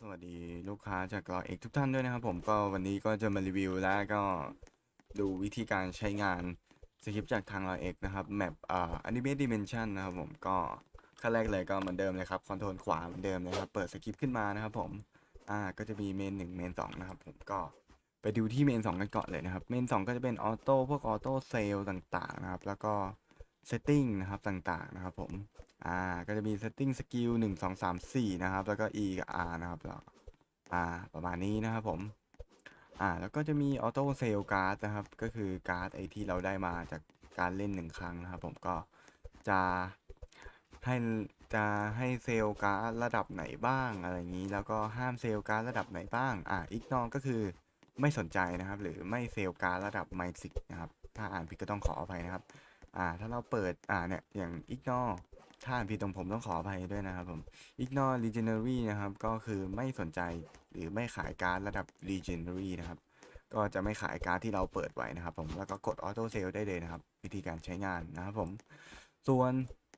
สวัสดีลูกค้าจากรอเอกทุกท่านด้วยนะครับผมก็วันนี้ก็จะมารีวิวและก็ดูวิธีการใช้งานสคริปต์จากทางรอเอกนะครับแมปอ่า Animate Dimension นะครับผมก็ขั้นแรกเลยก็เหมือนเดิมเลยครับคอนโทรลขวาเหมือนเดิมเลยครับเปิดสคริปต์ขึ้นมานะครับผมอ่าก็จะมีเมนหนึ่งเมนสองนะครับผมก็ไปดูที่เมนสองกันก่อนเลยนะครับเมนสองก็จะเป็นออโต้พวกออโต้เซล์ต่างๆนะครับแล้วก็ เซตติ้งนะครับต่างๆนะครับผม อ่า ก็จะมี setting skill หนึ่งสองสามสี่นะครับ แล้วก็ E กับ R นะครับแล้วอ่า ประมาณนี้นะครับผม อ่า แล้วก็จะมี auto save card นะครับ ก็คือการ์ดไอที่เราได้มาจากการเล่นหนึ่งครั้งนะครับ ผมก็จะให้จะให้เซลการ์ดระดับไหนบ้างอะไรอย่างนี้ แล้วก็ห้ามเซลการ์ดระดับไหนบ้าง อ่า ignore ก็คือไม่สนใจนะครับ หรือไม่เซลการ์ดระดับ m y s i c นะครับ ถ้าอ่านผิดก็ต้องขออภัยนะครับ อ่า ถ้าเราเปิด อ่า เนี่ย อย่าง ignore ถ้าอ่านผิดตรงผมต้องขออภัยด้วยนะครับผม ignore legendary นะครับ ก็คือไม่สนใจหรือไม่ขายการ์ดระดับ legendary นะครับ ก็จะไม่ขายการ์ดที่เราเปิดไว้นะครับ ผม แล้วก็กด auto sale ได้เลยนะครับ วิธีการใช้งานนะครับผม ส่วน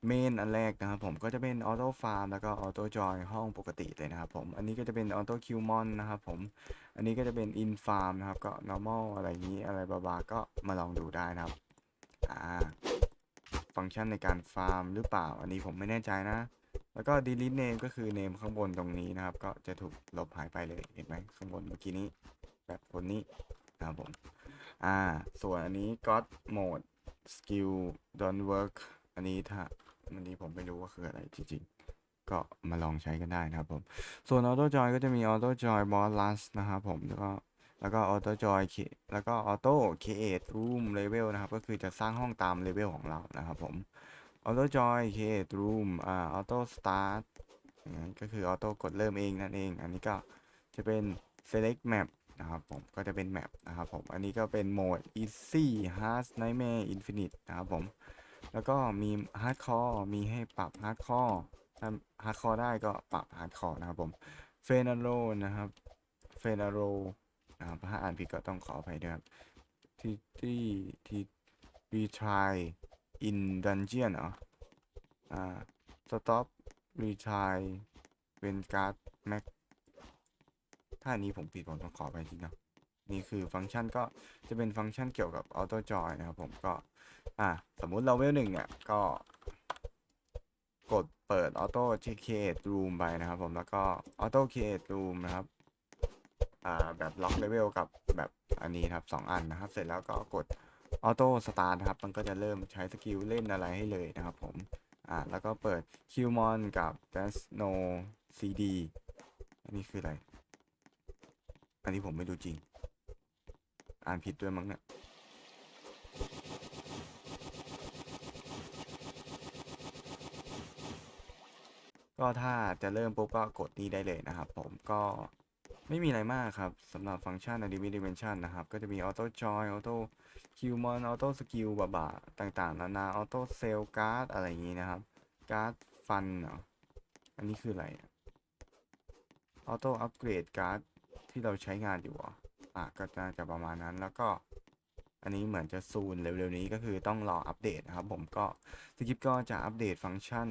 เมนอันแรกนะครับผมก็จะเป็น auto farm แล้วก็ auto join ห้องปกติเลยนะครับผมอันนี้ก็จะเป็น auto kill mon นะครับผมอันนี้ก็จะเป็น in farm นะครับก็ normal อะไรนี้อะไรบาๆก็มาลองดูได้นะครับ อ่าฟังก์ชันในการฟาร์มหรือเปล่า อันนี้ผมไม่แน่ใจนะ แล้วก็ delete name ก็คือ name ข้างบนตรงนี้นะครับ ก็จะถูกลบหายไปเลย เห็นไหมข้างบนเมื่อกี้นี้ แบบบนนี้นะครับผม อ่า ส่วนอันนี้ god mode skill don't work อันนี้ถ้าอันนี้ผมไม่รู้ว่าคืออะไรจริงๆ ก็มาลองใช้กันได้นะครับผม ส่วน auto joy ก็จะมี auto joy boss last นะครับผม แล้วก็ แล้วก็ auto joy แล้วก็ auto create room level นะครับ ก็คือจะสร้างห้องตามเลเวลของเรานะครับผม auto joy create room อ่า auto start อย่ก็คือ auto กดเริ่มเองนั่นเอง อันนี้ก็จะเป็น select map นะครับผมก็จะเป็น map นะครับผม อันนี้ก็เป็นโหมด easy hard nightmare infinite นะครับผม แล้วก็มี hardcore มีให้ปรับ hardcore ถ้า hardcore ได้ก็ปรับ hardcore นะครับผม f e n a r o นะครับ f e n a r o นะครับถ้าอ่านผิดก็ต้องขออภัยด้วยครับที่ที่ที่ retry in dungeon เหรออ่า stop retry when guard max ถ้าอันนี้ผมผิดผมต้องขอไปจริงเนาะนี่คือฟังก์ชันก็จะเป็นฟังก์ชันเกี่ยวกับ auto joy นะครับผมก็ อ่า สมมุติเราเวลหนึ่งเนี่ย ก็ กดเปิด auto create room ไปนะครับผมแล้วก็ auto create room นะครับ อ่าแบบล็อกเลเวลกับแบบอันนี้ครับสองอันนะครับ เสร็จแล้วก็กด auto start นะครับ มันก็จะเริ่มใช้สกิลเล่นอะไรให้เลยนะครับผมอ่าแล้วก็เปิด qmon กับ there's no cd อันนี้คืออะไร อันนี้ผมไม่รู้จริง อ่านผิดด้วยมั้งเนี่ยก็ถ้าจะเริ่มปุ๊บก็กดนี้ได้เลยนะครับผมก็ ไม่มีอะไรมากครับสำหรับฟังก์ชัน Animate Dimension นะครับ ก็จะมี Auto Joy Auto q m o n Auto Skill บะบะต่างๆ นานา Auto Sell Card อะไรอย่างนี้นะครับการ์ดฟันเนาะอันนี้คืออะไรอะ Auto Upgrade Card ที่เราใช้งานอยู่ออะก็น่าจะประมาณนั้นแล้วก็ อันนี้เหมือนจะซูนเร็วๆนี้ก็คือต้องรออัปเดตนะครับ ผมก็สกิปก็จะอัปเดตฟังก์ชัน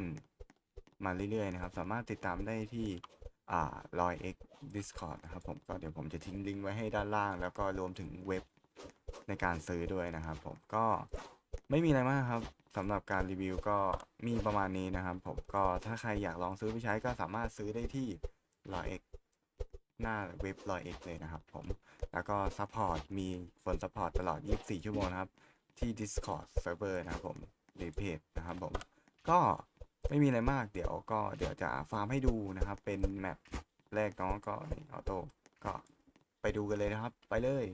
มาเรื่อยๆนะครับ สามารถติดตามได้ที่ อ่า r o y X Discord นะครับผมก็เดี๋ยวผมจะทิ้งลิงก์ไว้ให้ด้านล่าง แล้วก็รวมถึงเว็บในการซื้อด้วยนะครับ ผมก็ไม่มีอะไรมากครับสำหรับการรีวิวก็มีประมาณนี้นะครับ ผมก็ถ้าใครอยากลองซื้อไปใช้ก็สามารถซื้อได้ที่ r o y X หน้าเว็บ r o y X เลยนะครับ ผมแล้วก็ซัพพอร์ตมีคนซัพพอร์ตตลอด 24 ชั่วโมงนะครับที่ Discord Server นะครับผมหรือเพจนะครับผมก็ ไม่มีอะไรมากเดี๋ยวก็เดี๋ยวจะฟาร์มให้ดูนะครับ เป็นแมปแรกเนาะก็ออโต้ก็ไปดูกันเลยนะครับ ไปเลย